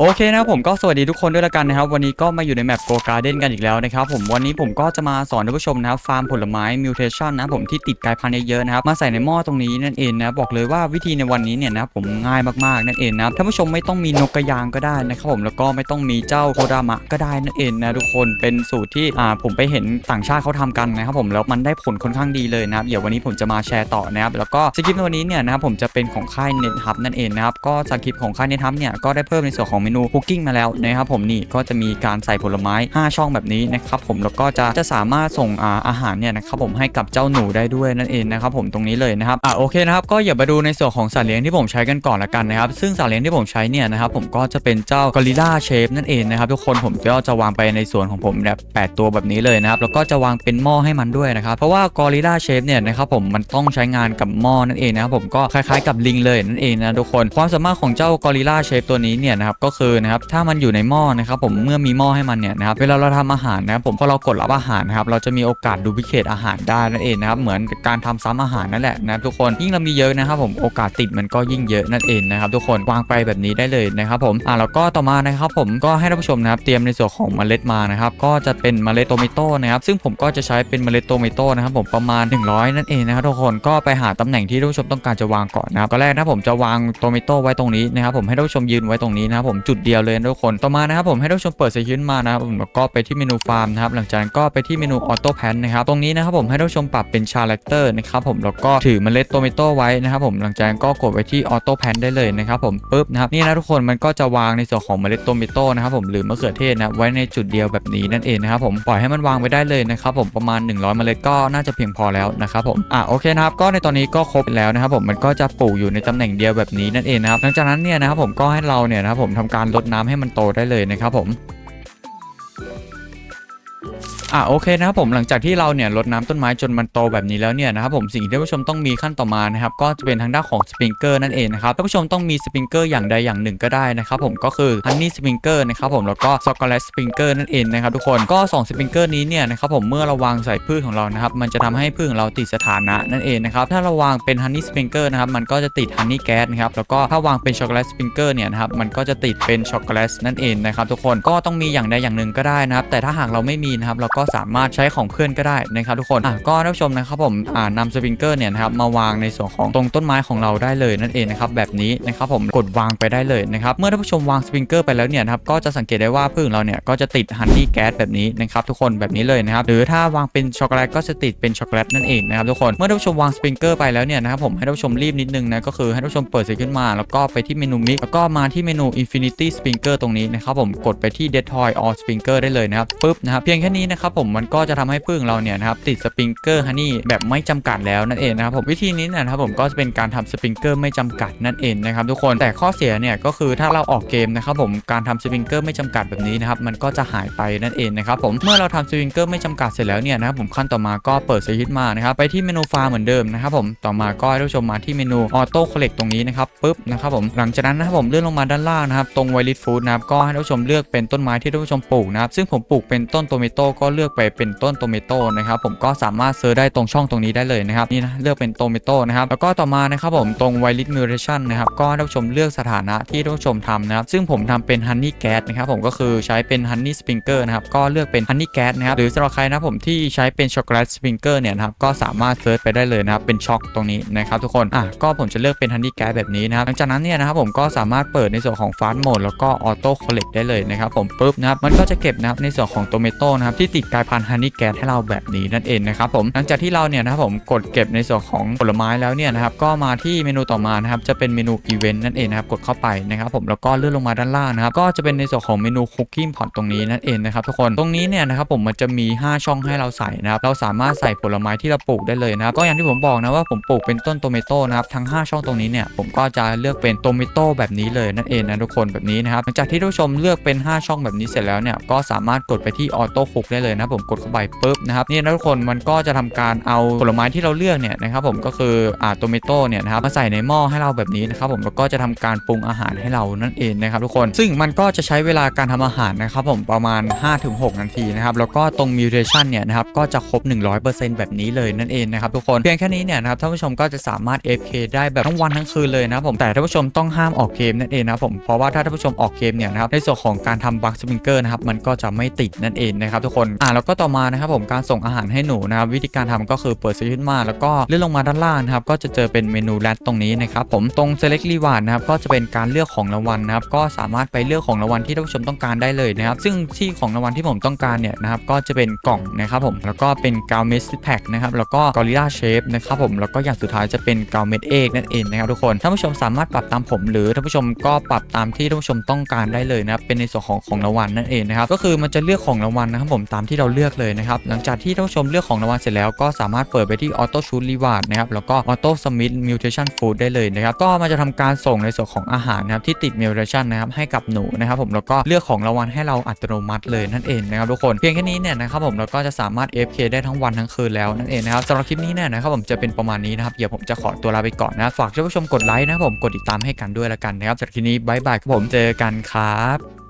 โอเคนะครับผมก็สวัสดีทุกคนด้วยละกันนะครับ วันนี้ก็มาอยู่ในแมปโกการ์เด้นกันอีกแล้วนะครับผมวันนี้ผมก็จะมาสอนท่านผู้ชมนะครับฟาร์มผลไม้มิวเทชันนะผมที่ติดกลายพันธุ์เยอะๆนะครับมาใส่ในหม้อตรงนี้นั่นเองนะบอกเลยว่าวิธีในวันนี้เนี่ยนะครับผมง่ายมากๆนั่นเองนะครับท่านผู้ชมไม่ต้องมีนกกระยางก็ได้นะครับผมแล้วก็ไม่ต้องมีเจ้าโคดามะก็ได้นั่นเองนะทุกคนเป็นสูตรที่อ่าผมไปเห็นต่างชาติเขาทำกันนะครับผมแล้วมันได้ผลค่อนข้างดีเลยนะครับเดี๋ยววันนี้ผมจะมาแชร์ต่อนะครับแล้วก็สคริปต์วันนี้เนี่ยนะครับผมจะเป็นของค่ายเน็ตฮับนั่นเองนะครับก็สคริปต์ของค่ายเน็ตฮับเนี่ยก็ได้เพิ่มในส่วนของเมนูคุกกิ้งมาแล้วนะครับผมนี่ก็จะมีการใส่ผลไม้ 5 ช่องแบบนี้นะครับผมแล้วก็จะจะสามารถส่งอาอาหารเนี่ยนะครับผมให้กับเจ้าหนูได้ด้วยนั่นเองนะครับผมตรงนี้เลยนะครับอ่าโอเคนะครับก็อย่ามาดูในส่วนของสัตว์เลี้ยงที่ผมใช้กันก่อนละกันนะครับซึ่งสัตว์เลี้ยงที่ผมใช้เนี่ยนะครับผมก็จะเป็นเจ้ากอริลลาเชฟนั่นเองนะครับทุกคนผมก็จะวางไปในส่วนของผมแบบ8ตัวแบบนี้เลยนะครับแล้วก็จะวางเป็นหม้อให้มันด้วยนะครับเพราะว่ากอริลลาเชฟเนี่ยนะครับผมมันต้องใช้งานกับหม้อนั่นเองนะครับผมก็คล้ายๆกับลิงเลยนั่นเองนะทุกคนความสามารถของเจ้ากอริลลาเชฟตัวนี้เนี่ยนะครับก็คือนะครับถ้ามันอยู่ในหม้อนะครับผมเมื่อมีหม้อให้มันเนี่ยนะครับเวลาเราทำอาหารนะครับผมพอเรากดรับอาหารนะครับเราจะมีโอกาสดูพิเคตอาหารได้นั่นเองนะครับเหมือนการทำซ้ำอาหารนั่นแหละนะครับทุกคนยิ่งเรามีเยอะนะครับผมโอกาสติดมันก็ยิ่งเยอะนั่นเองนะครับทุกคนวางไปแบบนี้ได้เลยนะครับผมอ่าแล้วก็ต่อมานะครับผมก็ให้ท่านผู้ชมนะครับเตรียมในส่วนของเมล็ดมานะครับก็จะเป็นเมล็ดโตเมโต้นะครับซึ่งผมก็จะใช้เป็นเมล็ดโตเมโต้นะครับผมประมาณ 100 นั่นเองนะครับทุกคนก็ไปหาตำแหน่งที่ท่านผู้ชมต้องการจะวางก่อนนะครับตอนแรกนะผมจะวางโตเมโต้ไว้ตรงนี้นะครับผมให้ท่านผู้ชมยืนไว้ตรงนี้นะครับผมจุดเดียวเลยทุกคนต่อมานะครับผมให้ท่านผู้ชมเปิดสกิลมานะครับผมแล้วก็ไปที่เมนูฟาร์มนะครับหลังจากนั้นก็ไปที่เมนูออโต้แพนนะครับตรงนี้นะครับผมให้ท่านผู้ชมปรับเป็นชาแรคเตอร์นะครับผมแล้วก็ถือเมล็ดโตเมโต้ไว้นะครับผมหลังจากนั้นก็กดไว้ที่ออโต้แพนได้เลยนะครับผมปุ๊บนะครับนี่นะทุกคนมันก็จะวางในส่วนของเมล็ดโตเมโต้นะครับผมหรือมะเขือเทศนะไว้ในจุดเดียวแบบนี้นั่นเองนะครับผมปล่อยให้มันวางไว้ได้เลยนะครับผมประมาณ 100 เมล็ดก็น่าจะเพียงพอแล้วนะครับผมอะโอเคนะครับก็ในตอนนี้ก็ครบแล้วนะครับผมมันก็จะปลูกอยู่ในตำแหน่งเดียวแบบนี้นั่นเองนะครับหลังจากนั้นเนี่ยนะครับผมก็ให้เราเนี่ยนะครับผมทำการรดน้ำให้มันโตได้เลยนะครับผม อะโอเคนะครับผมหลังจากที่เราเนี่ยรดน้ำต้นไม้จนมันโตแบบนี้แล้วเนี่ยนะครับผมสิ่งที่ท่านผู้ชมต้องมีขั้นต่อมานะครับก็จะเป็นทางด้านของสปริงเกอร์นั่นเองนะครับท่านผู้ชมต้องมีสปริงเกอร์อย่างใดอย่างหนึ่งก็ได้นะครับผมก็คือฮันนี่สปริงเกอร์นะครับผมแล้วก็ช็อกโกแลตสปริงเกอร์นั่นเองนะครับทุกคนก็2สปริงเกอร์นี้เนี่ยนะครับผมเมื่อเราวางใส่พืชของเรานะครับมันจะทำให้พืชของเราติดสถานะนั่นเองนะครับถ้าเราวางเป็นฮันนี่สปริงเกอร์นะครับมันก็จะติดฮันนี่แก๊สนะครับแล้วก็ถ้าวางเป็นช็อกโกแลตสปริงเกอร์เนี่ยนะครับมันก็จะติดเป็นช็อกโกแลตนั่นเองนะครับทุกคนก็ต้องมีอย่างใดอย่างหนึ่งก็ได้นะครับแต่ถ้าหากเราไม่มีนะครับเราก็สามารถใช้ของเพื่อนก็ได้นะครับทุกคนอะก็ท่านผู้ชมนะครับผมอ่านำสปริงเกอร์เนี่ยนะครับมาวางในส่วนของตรงต้นไม้ของเราได้เลยนั่นเองนะครับแบบนี้นะครับผมกดวางไปได้เลยนะครับเมื่อท่านผู้ชมวางสปริงเกอร์ไปแล้วเนี่ยนะครับก็จะสังเกตได้ว่าพืชของเราเนี่ยก็จะติดฮันนี่แก๊สแบบนี้นะครับทุกคนแบบนี้เลยนะครับหรือถ้าวางเป็นช็อกโกแลตก็จะติดเป็นช็อกโกแลตนั่นเองนะครับทุกคนเมื่อท่านผู้ชมวางสปริงเกอร์ไปแล้วเนี่ยนะครับผมให้ท่านผู้ชมรีบนิดนึงนะก็คือให้ท่านผู้ชมเปิดเสร็จขึ้นมา แล้วก็ไปที่เมนูมิกแล้วก็มาที่เมนู Infinity Sprinkler ตรงนี้นะครับผมกดไปที่ Dead Toy All Sprinkler ได้เลยนะครับปุ๊บนะครับเพียงแค่นี้นะครับผมมันก็จะทำให้พืชของเราเนี่ยนะครับติดสปริงเกอร์ฮันนี่แบบไม่จำกัดแล้วนั่นเองนะครับผมวิธีนี้นะครับผมก็จะเป็นการทำสปริงเกอร์ไม่จำกัดนั่นเองนะครับทุกคนแต่ข้อเสียเนี่ยก็คือถ้าเราออกเกมนะครับผมการทำสปริงเกอร์ไม่จำกัดแบบนี้นะครับมันก็จะหายไปนั่นเองนะครับผมเมื่อเราทำสปริงเกอร์ไม่จำกัดเสร็จแล้วเนี่ยนะครับผมขั้นต่อมาก็เปิดสวิตช์มานะครับไปที่เมนูฟาร์มเหมือนเดิมนะครับผมต่อมาก็ให้ท่านผู้ชมมาที่เมนูออโต้คอลเลกตรงนี้นะครับปุ๊บนะครับผมหลังจากนั้นนะครับผมเลื่อนลงมาด้านล่างนะครับตรงไวลิทฟู้ดนะครับก็ให้ท่านผู้ชมเลือกเป็นต้นไม้ที่ท่านผู้ชมปลูกนะครับซึ่งผมปลูกเป็นต้นโตเมโต้ก็เลือกไปเป็นต้นโตเมโต้นะครับผมก็สามารถเซิร์ชได้ตรงช่องตรงนี้ได้เลยนะครับนี่นะเลือกเป็นโตเมโต้นะครับแล้วก็ต่อมานะครับผมตรงไวลิทมิวเรชันนะครับก็ท่านผู้ชมเลือกสถานะที่ท่านผู้ชมทำนะครับซึ่งผมทำเป็นฮันนี่แก๊สนะครับผมก็คือใช้เป็นฮันนี่สปริงเกอร์นะครับก็เลือกเป็นฮันนี่แก๊สนะครับหรือสำหรับใครนะผมที่ใช้เป็นช็อกโกแลตสปริงเกอร์เนี่ยนะครับก็สามารถเซิร์ชไปได้เลยนะครับเป็นช็อกตรงนี้นะครับทุกคนอะก็ผมจะเลือกเป็นฮันนี่แก๊สแบบนี้นะครับหลังจากนั้นเนี่ยนะครับผมก็สามารถเปิดในส่วนของฟาสต์โหมดแล้วก็ออโต้คอลเลกได้เลยนะครับผมปุ๊บนะครับมันก็จะเก็บนะครับในส่วนของโตเมโต้นะครับที่ติดกลายพันธุ์ฮันนี่แก๊สให้เราแบบนี้นั่นเองนะครับผมหลังจากที่เราเนี่ยนะครับผมกดเก็บในส่วนของผลไม้แล้วเนี่ยนะครับก็มาที่เมนูต่อมานะครับจะเป็นเมนูอีเวนต์นั่นเองนะครับกดเข้าไปนะครับผมแล้วก็เลื่อนลงมาด้านล่างนะครับก็จะเป็นในส่วนของเมนูคุกกิ้งพอตตรงนี้นั่นเองนะครับทุกคนตรงนี้เนี่ยนะครับผมมันจะมี 5 ช่องให้เราใส่นะครับเราสามารถใส่ผลไม้ที่เราปลูกได้เลยนะครับก็อย่างที่ผมบอกนะว่าผมปลูกเป็นต้นโตเมโต้นะครับทั้ง 5 ช่องตรงนี้เนี่ยผมก็จะเลือกเป็นโตเมโต้แบบนี้เลยนั่นเองนะทุกคนแบบนี้นะครับหลังจากที่ท่านผู้ชมเลือกเป็น 5 ช่องแบบนี้เสร็จแล้วเนี่ยก็สามารถกดไปที่ออโต้คุกได้เลยนะครับผมกดเข้าไปปุ๊บนะครับนี่นะทุกคนมันก็จะทำการเอาผลไม้ที่เราเลือกเนี่ยนะครับผมก็คืออ่าโตเมโต้เนี่ยนะครับมาใส่ในหม้อให้เราแบบนี้นะครับผมแล้วก็จะทำการปรุงอาหารให้เรานั่นเองนะครับทุกคนซึ่งมันก็จะใช้เวลาการทำอาหารนะครับผมประมาณ 5-6 นาทีนะครับแล้วก็ตรงมิวเทชันเนี่ยนะครับก็จะครบ 100%แบบนี้เลยนั่นเองนะครับทุกคนเพียงแค่นี้เนี่ยนะครับท่านผู้ชมก็จะสามารถ FK ได้แบบทั้งวันทั้งคืนเลยนะครับผมแต่ท่านผู้ชมต้องห้ามออกเกมนั่นเองนะครับผมเพราะว่าถ้าท่านผู้ชมออกเกมเนี่ยนะครับในส่วนของการทำบัคสปริงเกอร์นะครับมันก็จะไม่ติดนั่นเองนะครับทุกคนอ่าแล้วก็ต่อมานะครับผมการส่งอาหารให้หนูนะครับวิธีการทำก็คือเปิดสวิตช์ขึ้นมาแล้วก็เลื่อนลงมาด้านล่างนะครับก็จะเจอเป็นเมนูแรดตรงนี้นะครับผมตรง select reward นะครับก็จะเป็นการเลือกของรางวัลนะครับก็สามารถไปเลือกของรางวัลที่ท่านผู้ชมต้องการได้เลยนะครับซึ่งที่ของรางวัลที่ผมต้องการเนี่ยนะครับก็จะเป็นกล่องนะครับผมแล้วก็เป็นกาวเมสแพ็กนะครับแล้วก็กอริลลาเชฟนะครับผมแล้วก็อย่างสุดท้ายจะเป็นกาวเม็ดเอกนั่นเองนะครับทุกคนท่านผู้ชมสามารถปรับตามผมหรือท่านผู้ชมก็ปรับตามที่ท่านผู้ชมต้องการได้เลยนะครับเป็นในส่วนของของรางวัลนั่นเองนะครับก็คือมันจะเลือกของรางวัลนะครับผมตามที่เราเลือกเลยนะครับ หลังจากที่ท่านผู้ชมเลือกของรางวัลเสร็จแล้วก็สามารถเปิดไปที่ออโต้ชูดรีวาร์ดนะครับ แล้วก็ออโต้สมิธมิวเทชันฟู้ดได้เลยนะครับ ก็มันจะทำการส่งในส่วนของอาหารนะครับที่ติดมิวเทชันนะครับให้กับหนูนะครับผมแล้วก็เลือกของรางวัลให้เราอัตโนมัติเลยนั่นเองนะครับทุกคนเพียงแค่นี้เนี่ยนะครับผมเราก็จะสามารถ AFK ได้ทั้งวันทั้งคืนแล้วนั่นเองนะครับสำหรับคลิปนี้เนี่ยนะครับผมจะเป็นประมาณนี้นะครับเดี๋ยวผมจะขอตัวลาไปก่อนนะฝากท่านผู้ชมกดไลค์นะครับผมกดติดตามให้กันด้วยละกันนะครับสำหรับคลิปนี้บายบายครับผมเจอกันครับ